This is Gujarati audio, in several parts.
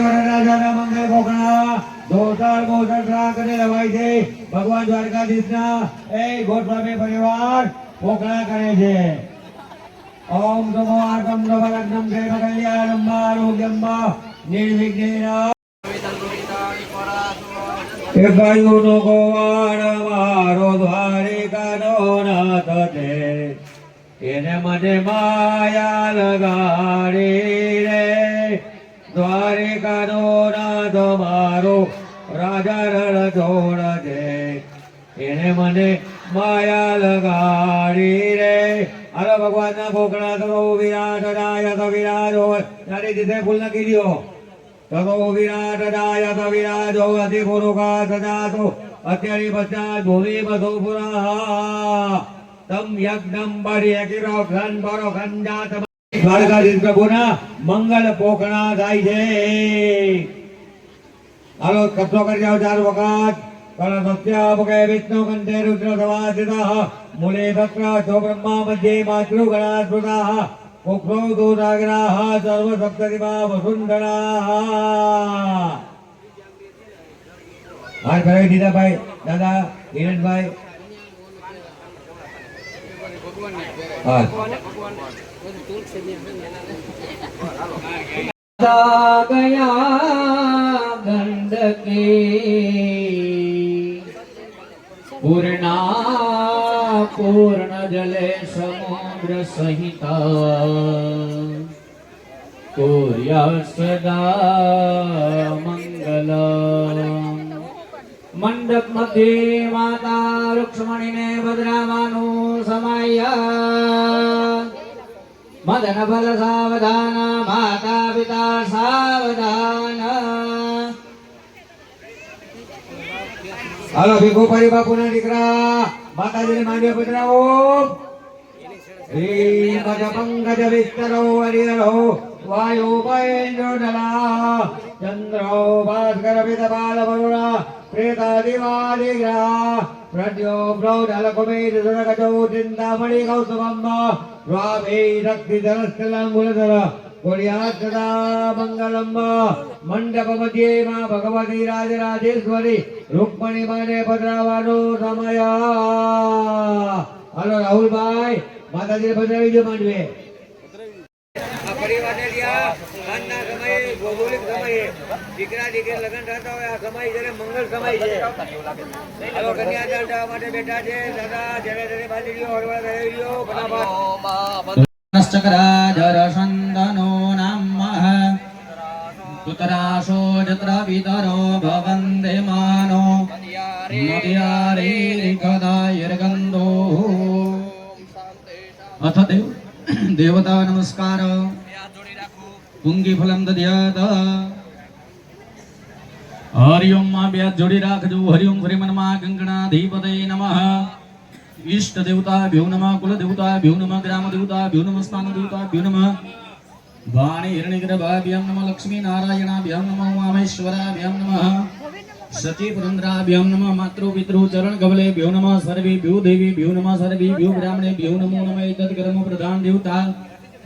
વરરાજાના દોતર મોસર રાખ અને લવાય છે. પરિવાર કોકણા કરે છે. ઓમ નમો આર્ગમ નમો લગ્નમ જય કલ્યાણમ આરોગ્યમ નિર્વિઘ્નેન એ ગાયુનો ગોવાળ મારો દ્વારિકાનો નાથ છે. એને મને માયા લગાડી. દ્વારિકાનો નાથ મારો, રાજા રણ જોડ છે એને મને માયા લગાડી રે. હાલો ભગવાનના ભોગણા તો વિરાટ તો વિરાજો. તારી દીધે ભૂલ નાખી દ્યો તતો વિરાટ દાયત વિરાજો અતિ પુરુષા સજાતો અત્યારે બધા ભૂમિ બધો પુરા. તમ યજ્ઞમ બળ્ય કિરો ઘન બરો ઘંજાત દ્વારકાધીશ પ્રભુના મંગલ પોખણા થાય છે. હાલો કથો કરી જાઓ ચાર વખત. કળ સત્યાપકે વિષ્ણુ કંઠે રુદ્ર સવાસિતઃ મૂલે તત્ર છો બ્રહ્મા મધ્યે માતૃ ગણા સ્મૃતાઃ, કોક્રો દોરાગ્રાહ સર્વ સપ્તતિમા વસુંધરા. હાથ ભરાવી દીધા ભાઈ દાદા, હિરણભાઈ. હા. ગયા ગંડકી પૂર્ણા પૂર્ણ જલે સમુદ્ર સહિત કોર્યા સદા મંગલ મંડપ મધ્યે માતા રૂક્ષ્મણીને ભદ્રામાનું સમાયા મદન ફલ સાવધાન માતા પિતા સાવધાન હાલો ભીખુ પરી બાપુના દીકરા માતાજીને માંડ્યો પુત્રાઓ ઓમ પદ પંકજ વિસ્તરો હરિહરો વાયુ ચંદ્રો ભાસ્કર પિત બાલ વરુણા પ્રેતાદિવાદિગ્રહ ભગવતી રાજરાજેશ્વરી રૂકમણી માને પધરાવાનો સમય હાલો રાહુલભાઈ માતાજી પધરાવી દો માંડવે આ પરિવારને લ્યા ભૌગોલિક સમયે દીકરા, દીકરી લગ્ન થતા હોય, આ સમય જયારે મંગળ સમય છે. હવે કન્યાદાન થવા માટે બેઠા છે. દાદા, જયારે જયારે બાજી ગયો હળવા રહેલીઓ ફટાફટ. નશ્ચકરાજરસંદનો નામ પુતરાશો જત્ર વિતરો ભવંદે માનો. મદયારેરિકદાયર્ગન્ધો અથ દેવ, દેવતા નમસ્કાર. પુંગી ફલમ દધ્યાત. હરિઓમમાં બે જોડી રાખજો. હરિઓમ શ્રીમનમાં ગંગણાધિપતય નમઃ. ઈષ્ટ દેવતા ભ્યુ નમઃ કુલ દેવતા ભ્યુ નમઃ ગ્રામ દેવતા ભ્યુ નમઃ સ્થાન દેવતા ભ્યુ નમઃ. વાણી હિરણ્યગર્ભાભ્યમ નમઃ લક્ષ્મી નારાયણાભ્યમ નમઃ, ઉમામેશ્વરાભ્યમ નમઃ. સચી પુરંદ્રાભ્યમ નમઃ માતૃ પિતૃ ચરણ કમલે ભ્યો નમઃ સર્વે ભ્યો દેવી ભ્યો નમઃ સર્વે ભ્યો બ્રાહ્મણે ભ્યો નમો નમઃ, એતદ કર્મ પ્રધાન દેવતા.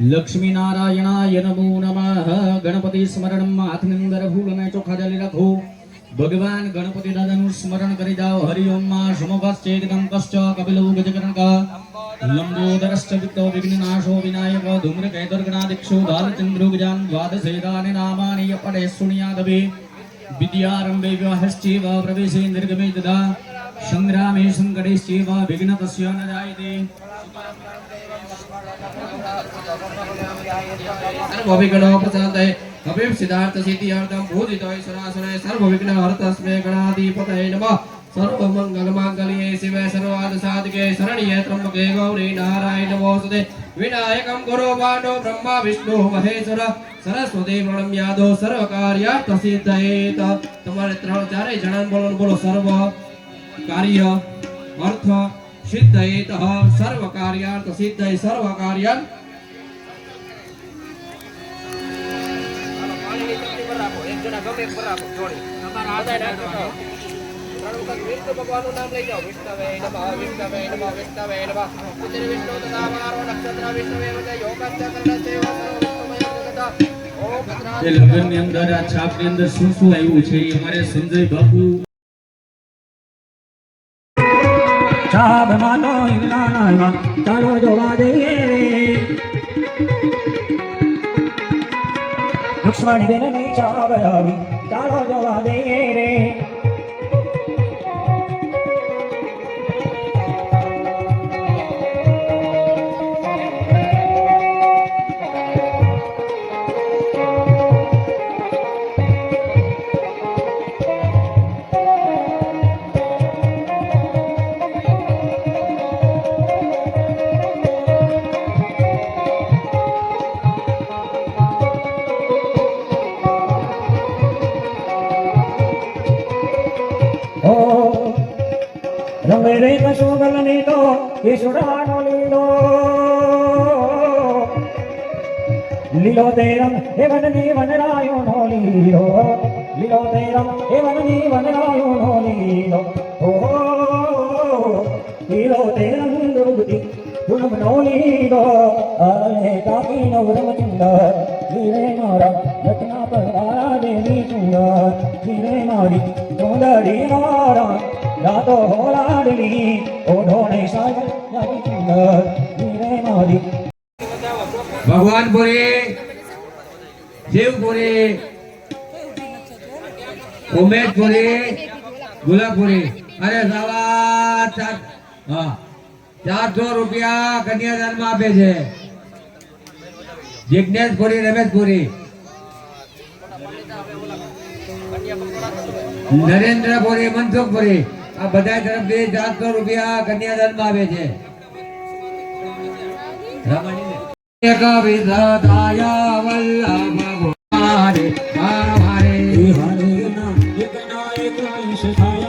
લક્ષ્મી નારાયણાય નમો નમઃ ગણપતિ સ્મરણ હાથની અંદર ફૂલ અને ચોખા જાલી રાખો ભગવાન ગણપતિ દાદાનું સ્મરણ કરી જાઓ હરિઓમમાં સમભશ્ચેદકં કશ્ચ કપિલો કા લંબોદરશ્ચ વિક્તો વિઘ્નનાશો વિનાયક ધૂમ્રકેતુર્ગણાદિક્ષો ધાલચંદ્રો ગજાન દ્વાદશેદાને નામાની અપડે શૃણ્યાદવે વિદ્યારંભે વિવાહશ્ચેવ પ્રવેશે નિર્ગમે તદા સંગ્રામે સંકટેશ્ચેવ વિઘ્ન તસ્ય ન જાયતે મહેશ્વર સરસ્વતી પ્રણમ્યાદો સર્વ કાર્યાર્થ સિદ્ધયેત તમારે ત્રણ ચારે જણા બોલો બોલો સર્વ કાર્ય અર્થ સિદ્ધયેત સર્વ કાર્યાર્થ સિદ્ધય સર્વ કાર્યાર્થ વિષ્ણુ ભગવાનનું નામ લઈ જાઓ. વિષ્ણવે નમઃ વિષ્ણવે નમઃ વિષ્ણવે નમઃ પુત્ર વિષ્ણુ તથા મારો નક્ષત્ર વિષ્ણવે વદે યોગસ્ય કરણસ્ય વિષ્ણુમય જગત એ અંદર આ છાપની અંદર શું શું આવ્યું છે અમારે સંજય બાપુ સાબ માનો નાના ચાલો જોવા જઈએ. લક્ષ્મણ દિનની ચાવ આવી ચાલો જોવા જઈએ રે. ઓ રમે રે કસુગલની તો ઈશ્વરાનો લીલો. લીલો તે રંગ હે વનની વનરાયો નો લીલો. લીલો તે રંગ હે વનની વનરાયો નો લીલો. ઓ લીલો તે રંગ દુર્ગતિ ગુણમ નો લીલો. અરે કાકી નો વ્રમ ચુંદર લીરે મારા રત્ના પર દેવી ચુંદર લીરે મારી ચોંદડી મારા રાતો હોલાડલી ઓઢોણે સાય ભગવાન પુરે શિવ પુરે શિવપુરી ઉમેશપુરી ગુલાબપુરી અરે સવા, ચાર ચારસો રૂપિયા કન્યાદાનમાં આપે છે. જિજ્ઞેશપુરી રમેશપુરી નરેન્દ્રપુરી મનસુખપુરી આ બધા તરફથી ચારસો રૂપિયા કન્યાદાનમાં આવે છે. રમણીને એક વિધાતાય વલ્લભ ભગવાને આભારે. હરેના એકના એક અંશ થાય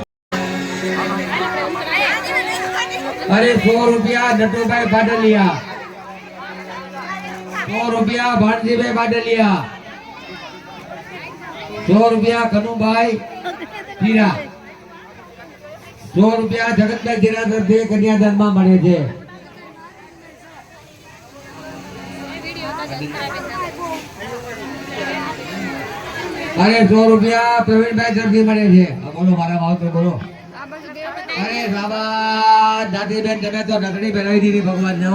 અરે સો રૂપિયા નટુભાઈ પાટલિયા સો રૂપિયા ભાણજીભાઈ પાટલિયા સો રૂપિયા કનુભાઈ ટીરા સો રૂપિયા જગતભાઈ ટીરા તરફથી કન્યાદાનમાં મળે છે. અરે સો રૂપિયા પ્રવીણભાઈ તરફથી મળે છે. બોલો, મારા માવતર બોલો. અરે બાબા દાદીબેન, તમે તો નકડી પહેરાવી દીધી ભગવાન ને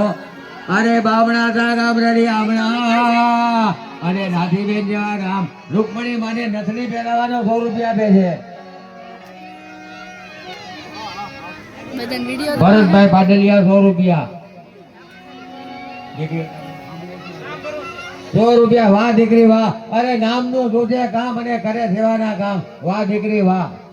અરે બામણા તા ગામડાની આમણા. અરે દાદીબેન જેવા ગામ રૂકમણી માને નથડી પહેરાવાનો સો રૂપિયા આપે છે. ભરતભાઈ પાટલિયા સો રૂપિયા. સો રૂપિયા. વાહ દીકરી વાહ. અરે નામનું જોજે કામ અને કરે સેવાના કામ. વાહ દીકરી વાહ.